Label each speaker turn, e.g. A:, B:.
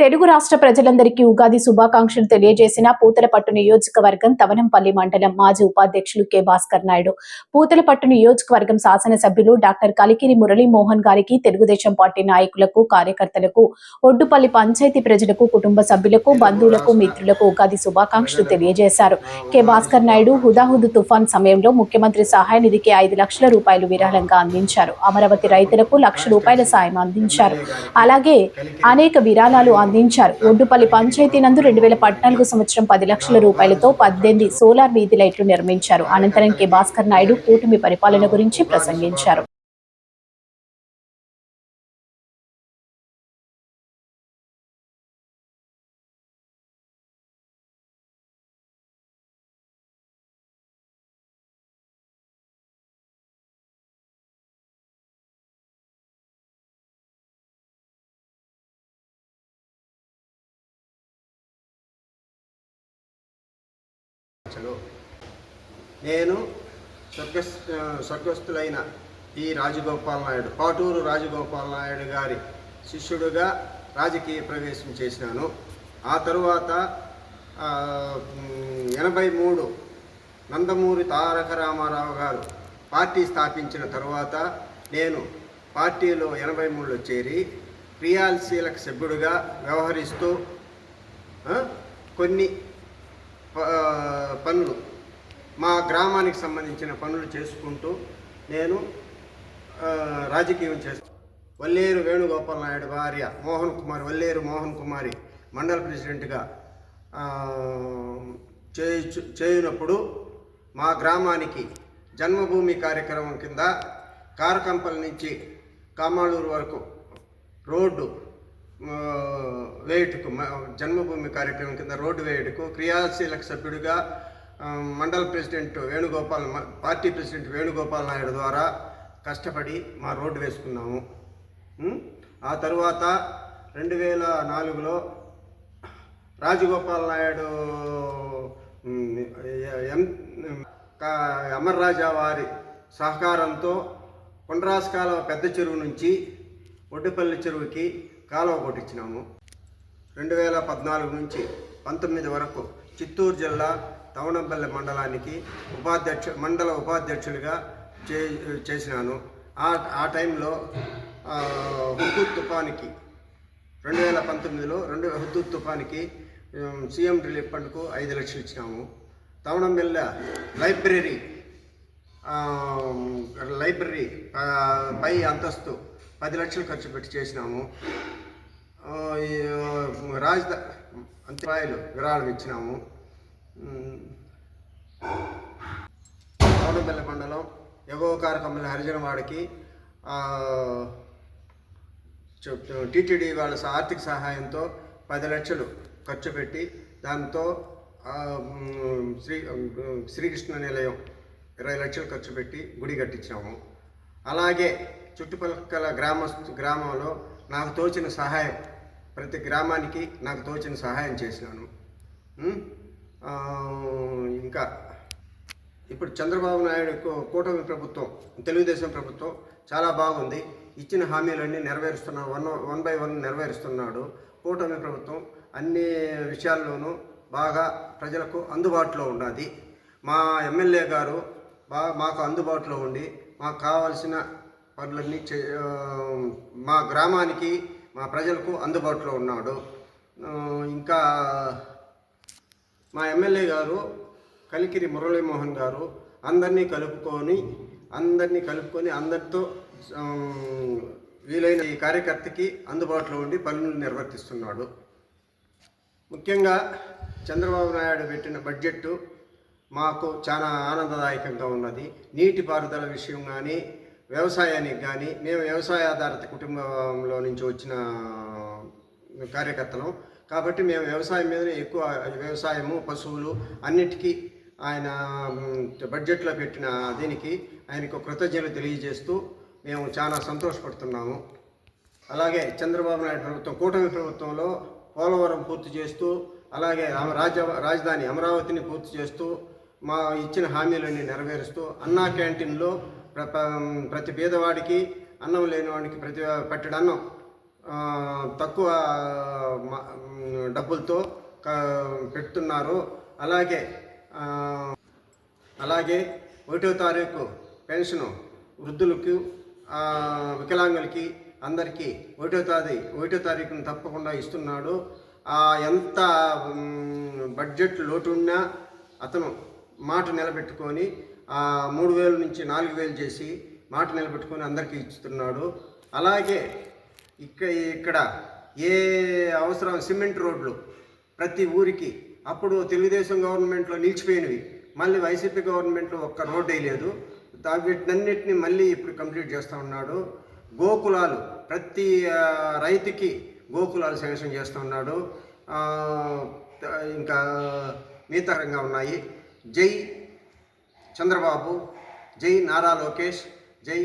A: తెలుగు రాష్ట్ర ప్రజలందరికీ ఉగాది శుభాకాంక్షలు తెలియజేసిన పూతలపట్టు నియోజకవర్గం తవనంపల్లి మండలం మాజీ ఉపాధ్యక్షులు కె భాస్కర్ నాయుడు. పూతలపట్టు నియోజకవర్గం శాసనసభ్యులు డాక్టర్ కలికిరి మురళీమోహన్ గారికి తెలుగుదేశం పార్టీ నాయకులకు కార్యకర్తలకు ఒడ్డుపల్లి పంచాయతీ ప్రజలకు కుటుంబ సభ్యులకు బంధువులకు మిత్రులకు ఉగాది శుభాకాంక్షలు తెలియజేశారు. కె భాస్కర్ నాయుడు హుదాహుదు తుఫాన్ సమయంలో ముఖ్యమంత్రి సహాయ నిధికి ఐదు లక్షల రూపాయలు విరాళంగా అందించారు. అమరావతి రైతులకు లక్ష రూపాయల సాయం అందించారు. అలాగే అనేక విరాళాలు అందించారు. ఒడ్డుపల్లి పంచాయతీ నందు రెండు వేల పద్నాలుగు సంవత్సరం పది లక్షల రూపాయలతో పద్దెనిమిది సోలార్ వీధి లైట్లు నిర్మించారు. అనంతరం కె. భాస్కర్ నాయుడు కూటమి పరిపాలన గురించి ప్రసంగించారు.
B: చలో నేను స్వర్గస్ స్వర్గస్థులైన ఈ రాజగోపాల్ నాయుడు పాటూరు రాజగోపాల్ నాయుడు గారి శిష్యుడుగా రాజకీయ ప్రవేశం చేసినాను. ఆ తరువాత ఎనభై మూడు నందమూరి తారక రామారావు గారు పార్టీ స్థాపించిన తరువాత నేను పార్టీలో ఎనభై మూడులో చేరి క్రియాశీలక సభ్యుడిగా వ్యవహరిస్తూ కొన్ని పనులు. మా గ్రామానికి సంబంధించిన పనులు చేసుకుంటూ నేను రాజకీయం చేస్తాను వల్లేరు వేణుగోపాల్ నాయుడు భార్య మోహన్ కుమార్ వల్లేరు మోహన్ కుమారి మండల ప్రెసిడెంట్గా చేయు చేయనప్పుడు మా గ్రామానికి జన్మభూమి కార్యక్రమం కింద కారకంపల్ నుంచి కామాలూరు వరకు రోడ్డు వేయుటకు జన్మభూమి కార్యక్రమం కింద రోడ్డు వేయుటకు క్రియాశీలక సభ్యుడిగా mandal president Venugopal party president Venugopal Naidu ద్వారా కష్టపడి మా రోడ్డు వేసుకున్నాము. ఆ తరువాత రెండు వేల నాలుగులో రాజగోపాల్ నాయుడు ఎం కా- అమర్రాజా వారి సహకారంతో కొండ్రాస్ కాలువ పెద్ద చెరువు నుంచి ఒడ్డుపల్లి చెరువుకి కాలువ కొట్టించినాము. రెండు వేల పద్నాలుగు నుంచి పంతొమ్మిది వరకు చిత్తూరు జిల్లా తవణంపల్లి మండలానికి ఉపాధ్యక్ష మండల ఉపాధ్యక్షుడిగా చే చేసినాను. ఆ ఆ టైంలో ఆ, తుఫానికి రెండు వేల పంతొమ్మిదిలో రెండు హుద్దూద్ తుఫానికి సీఎం రిలీఫ్ ఫండ్కు ఐదు లక్షలు ఇచ్చినాము. తవణంబెల్ల లైబ్రరీ లైబ్రరీ పై అంతస్తు పది లక్షలు ఖర్చు పెట్టి చేసినాము. రాజధా అంత్యపాయలు విరాళం ఇచ్చినాము. ఉమ్, మండలం ఎగో కారకమ్మల హరిజనవాడికి ఆ, టీటీడీ వాళ్ళ ఆర్థిక సహాయంతో పది లక్షలు ఖర్చు పెట్టి దాంతో శ్రీ శ్రీకృష్ణ నిలయం ఇరవై లక్షలు ఖర్చు పెట్టి గుడి కట్టించాము. అలాగే చుట్టుపక్కల గ్రామ గ్రామంలో నాకు తోచిన సహాయం ప్రతి గ్రామానికి నాకు తోచిన సహాయం చేసినాను. ఇంకా ఇప్పుడు చంద్రబాబు నాయుడు కూటమి ప్రభుత్వం తెలుగుదేశం ప్రభుత్వం చాలా బాగుంది. ఇచ్చిన హామీలన్నీ నెరవేరుస్తున్నా వన్ వన్ బై వన్ నెరవేరుస్తున్నాడు. కూటమి ప్రభుత్వం అన్ని విషయాల్లోనూ బాగా ప్రజలకు అందుబాటులో ఉన్నది మా ఎమ్మెల్యే గారు బాగా మాకు అందుబాటులో ఉండి మాకు కావాల్సిన పనులన్నీ చే మా గ్రామానికి మా ప్రజలకు అందుబాటులో ఉన్నాడు. ఇంకా మా ఎమ్మెల్యే గారు కలికిరి మురళీమోహన్ గారు అందరినీ కలుపుకొని అందరినీ కలుపుకొని అందరితో వీలైన ఈ కార్యకర్తకి అందుబాటులో ఉండి పనులు నిర్వర్తిస్తున్నాడు. ముఖ్యంగా చంద్రబాబు నాయుడు పెట్టిన బడ్జెట్ మాకు చాలా ఆనందదాయకంగా ఉన్నది. నీటిపారుదల విషయం కానీ వ్యవసాయానికి కానీ మేము వ్యవసాయ ఆధారిత కుటుంబంలో నుంచి వచ్చిన కార్యకర్తలం. కాబట్టి మేము వ్యవసాయం మీదనే ఎక్కువ వ్యవసాయము పశువులు అన్నిటికీ ఆయన బడ్జెట్లో పెట్టిన దీనికి ఆయనకు కృతజ్ఞతలు తెలియజేస్తూ మేము చాలా సంతోషపడుతున్నాము. అలాగే చంద్రబాబు నాయుడు ప్రభుత్వం కూటమి ప్రభుత్వంలో పోలవరం పూర్తి చేస్తూ అలాగే రామ- రాజ రాజధాని అమరావతిని పూర్తి చేస్తూ మా ఇచ్చిన హామీలన్నీ నెరవేరుస్తూ అన్నా క్యాంటీన్లో ప్రతి పేదవాడికి అన్నం లేనివాడికి ప్రతి పట్టెడు అన్నం తక్కువ డబ్బులతో పెడుతున్నారు. అలాగే అలాగే ఒకటో తారీఖు పెన్షను వృద్ధులకు వికలాంగులకి అందరికీ ఒకటో తారీ ఒకటో తారీఖును తప్పకుండా ఇస్తున్నాడు. ఆ, ఎంత బడ్జెట్ లోటు ఉన్నా అతను మాట నిలబెట్టుకొని మూడు వేల నుంచి నాలుగు వేలు చేసి మాట నిలబెట్టుకొని అందరికీ ఇస్తున్నాడు అలాగే ఇక్క ఇక్కడ ఏ అవసరం సిమెంట్ రోడ్లు ప్రతి ఊరికి అప్పుడు తెలుగుదేశం గవర్నమెంట్లో నిలిచిపోయినవి. మళ్ళీ వైసీపీ గవర్నమెంట్లో ఒక్క రోడ్డు వేయలేదు వీటినన్నిటిని మళ్ళీ ఇప్పుడు కంప్లీట్ చేస్తూ ఉన్నాడు. గోకులాలు ప్రతి రైతుకి గోకులాలు శాంక్షన్ చేస్తూ ఉన్నాడు. ఇంకా మిగతా రంగా ఉన్నాయి. జై చంద్రబాబు జై నారా లోకేష్ జై